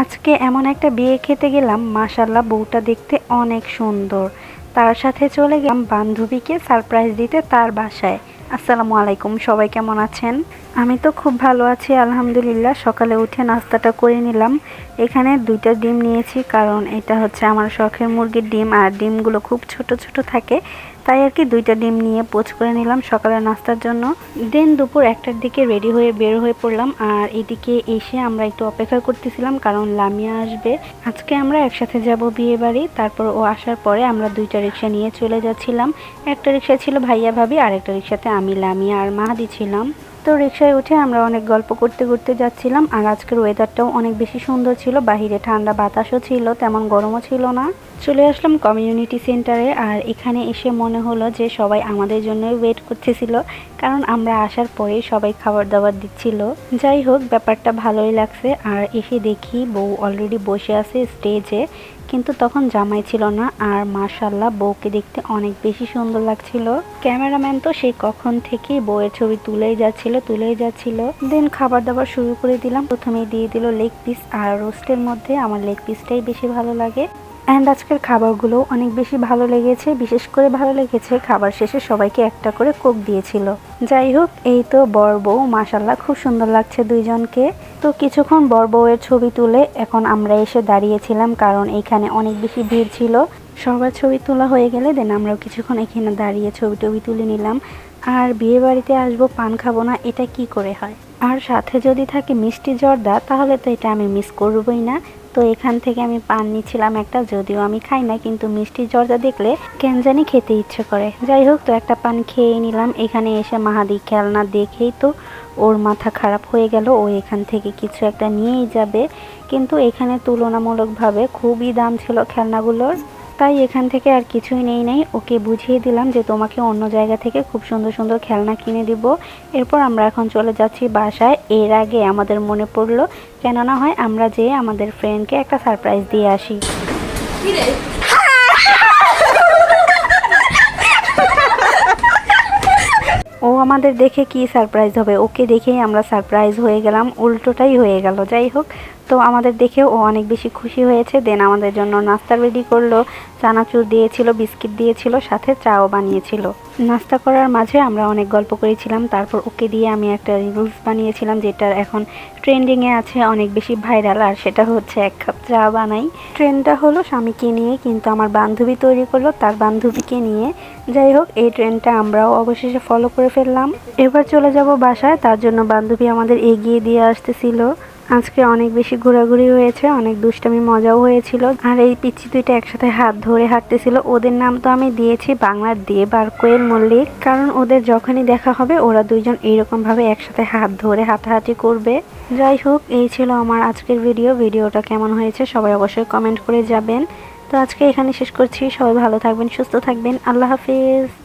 আজকে এমন একটা বিয়ে খেতে গেলাম মাশাল্লাহ বউটা দেখতে অনেক সুন্দর। তার সাথে চলে গেলাম বান্ধবীকে সারপ্রাইজ দিতে তার বাসায়। আসসালামু আলাইকুম, সবাই কেমন আছেন? আমি তো খুব ভালো আছি, আলহামদুলিল্লাহ। সকালে উঠে নাস্তাটা করে নিলাম। এখানে দুইটা ডিম নিয়েছি, কারণ এটা হচ্ছে আমার শখের মুরগির ডিম, আর ডিমগুলো খুব ছোট ছোট থাকে। তাই আর কি দুইটা ডিম নিয়ে পোচ করে নিলাম সকালে নাস্তার জন্য। দেন দুপুর একটার দিকে রেডি হয়ে বের হয়ে পড়লাম, আর এদিকে এসে আমরা একটু অপেক্ষা করতেছিলাম, কারণ লামিয়া আসবে। আজকে আমরা একসাথে যাব বিয়ে বাড়ি, তারপর ও আসার পরে আমরা দুইটা রিক্সা নিয়ে চলে যাচ্ছিলাম। একটা রিক্সা ছিল ভাইয়া ভাবি, আর একটা রিক্সাতে আমি, লামিয়া আর মাহাদি ছিলাম। তো রিক্সায় উঠে আমরা অনেক গল্প করতে করতে যাচ্ছিলাম, আর আজকের ওয়েদারটাও অনেক বেশি সুন্দর ছিল। বাহিরে ঠান্ডা বাতাসও ছিল, তেমন গরমও ছিল না। চলে আসলাম কমিউনিটি সেন্টারে আর এখানে এসে মনে হলো যে সবাই আমাদের জন্য ওয়েট করতেছিল, কারণ আমরা আসার পরে সবাই খাবার দাবার দিচ্ছিল। যাই হোক, ব্যাপারটা ভালোই লাগছে, আর এসে দেখি বউ অলরেডি বসে আছে স্টেজে কিন্তু তখন জামাই ছিল না আর মার্শাল্লাহ বউকে দেখতে অনেক বেশি সুন্দর লাগছিল। ক্যামেরাম্যান তো সেই কখন থেকেই বউয়ের ছবি তুলেই যাচ্ছিল তুলেই যাচ্ছিল। দেন খাবার দাবার শুরু করে দিলাম। প্রথমে দিয়ে দিল লেগ পিস আর রোস্টের মধ্যে আমার লেগ পিসটাই বেশি ভালো লাগে। অ্যান্ড আজকের খাবারগুলো অনেক বেশি ভালো লেগেছে, বিশেষ করে ভালো লেগেছে খাবার শেষে সবাইকে একটা করে কোক দিয়েছিল। যাই হোক, এই তো বর বউ মাসাল্লাহ খুব সুন্দর লাগছে দুইজনকে। তো কিছুক্ষণ বর বউয়ের ছবি তুলে এখন আমরা এসে দাঁড়িয়েছিলাম, কারণ এখানে অনেক বেশি ভিড় ছিল। সবার ছবি তোলা হয়ে গেলে দেন আমরাও কিছুক্ষণ এখানে দাঁড়িয়ে ছবি টবি তুলে নিলাম। আর বিয়ে বাড়িতে আসব, পান খাব না, এটা কি করে হয়? আর সাথে যদি থাকে মিষ্টি জর্দা, তাহলে তো এটা আমি মিস করবই না। তো এখান থেকে আমি পান নিচ্ছিলাম একটা, যদিও আমি খাই না, কিন্তু মিষ্টি জর্দা দেখলে কেন জানি খেতে ইচ্ছে করে। যাই হোক, তো একটা পান খেয়ে নিলাম। এখানে এসে মাহাদি খেলনা দেখেই তো ওর মাথা খারাপ হয়ে গেল। ও এখান থেকে কিছু একটা নিয়েই যাবে। কিন্তু এখানে তুলনামূলকভাবে খুবই দাম ছিল খেলনাগুলোর। তাই এখান থেকে আর কিছুই নেই, নাই। ওকে বুঝিয়ে দিলাম যে তোমাকে অন্য জায়গা থেকে খুব সুন্দর সুন্দর খেলনা কিনে দিব। এরপর আমরা এখন চলে যাচ্ছি বাসায়। এর আগে আমাদের মনে পড়ল, কেননা হয় আমরা যেয়ে আমাদের ফ্রেন্ডকে একটা সারপ্রাইজ দিয়ে আসি। ও আমাদের দেখে কি সারপ্রাইজ হবে? ওকে দেখেই আমরা সারপ্রাইজ হয়ে গেলাম, উল্টোটাই হয়ে গেল। যাই হোক তো আমাদের দেখেও ও অনেক বেশি খুশি হয়েছে। দেন আমাদের জন্য নাস্তা রেডি করল। চানাচুর দিয়েছিল, বিস্কিট দিয়েছিল, সাথে চাও বানিয়েছিল। নাস্তা করার মাঝে আমরা অনেক গল্প করেছিলাম। তারপর ওকে দিয়ে আমি একটা রিলস বানিয়েছিলাম, যেটা এখন ট্রেন্ডিংয়ে আছে, অনেক বেশি ভাইরাল আর সেটা হচ্ছে এক কাপ চা বানাই। ট্রেন্ডটা হলো স্বামীকে নিয়ে, কিন্তু আমার বান্ধবী তৈরি করল তার বান্ধবীকে নিয়ে। যাই হোক, এই ট্রেন্ডটা আমরাও অবশেষে ফলো করে ফেললাম। এবার চলে যাব বাসায়। তার জন্য বান্ধবী আমাদের এগিয়ে দিয়ে আসতেছিল। আজকে অনেক বেশি ঘোরাঘুরি হয়েছে, অনেক দুষ্টামি, মজাও হয়েছিল। আর এই পিচ্ছি দুইটা একসাথে হাত ধরে হাঁটতেছিল। ওদের নাম তো আমি দিয়েছি বাংলার দিয়ে আর কোয়েল মল্লিক। কারণ ওদের যখনই দেখা হবে, ওরা দুইজন এইরকমভাবে একসাথে হাত ধরে হাঁটাহাঁটি করবে। যাই হোক, এই ছিল আমার আজকের ভিডিও। ভিডিওটা কেমন হয়েছে সবাই অবশ্যই কমেন্ট করে যাবেন। তো আজকে এখানে শেষ করছি। সবাই ভালো থাকবেন, সুস্থ থাকবেন। আল্লাহ হাফিজ।